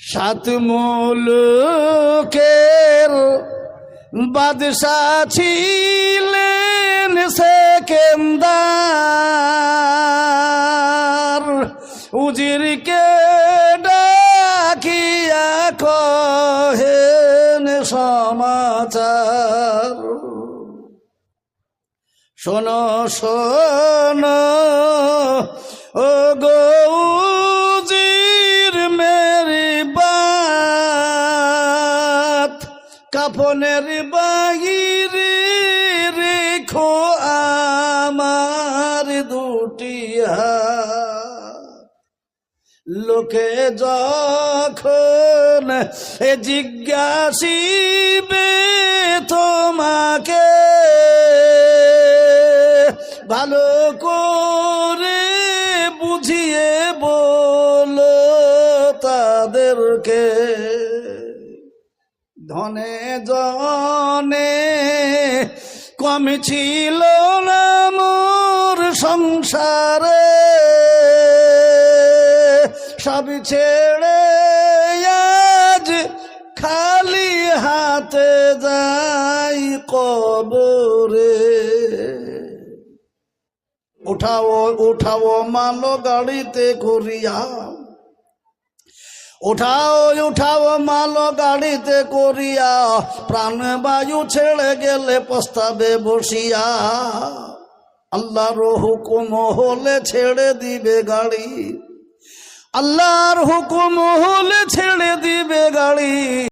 সাত মুলুকের বাদশা ছিলেন সেকেন্দার। উজিরকে ডাকিয়া কহেন সমাচার। শোনো শোনো ও গৌজির কাপনের বাহিরে রেখো আমার দুটি লোকে যখন জিজ্ঞাসিবে তোমাকে ভালো করে বুঝিয়ে বলো তাদেরকে। ধনে জনে, কম ছিল না মোর সংসারে। সব ছেড়ে আজ খালি হাতে যাই কবরে। উঠাও উঠাও মালো গাড়িতে করিয়া উঠাও উঠাও মাল গাড়িতে করিয়া, প্রাণ বায়ু ছেড়ে গেলে পস্তাবে বসিয়া। আল্লাহর হুকুম হলে ছেড়ে দিবে গাড়ি। আল্লাহর হুকুম হলে ছেড়ে দিবে গাড়ি।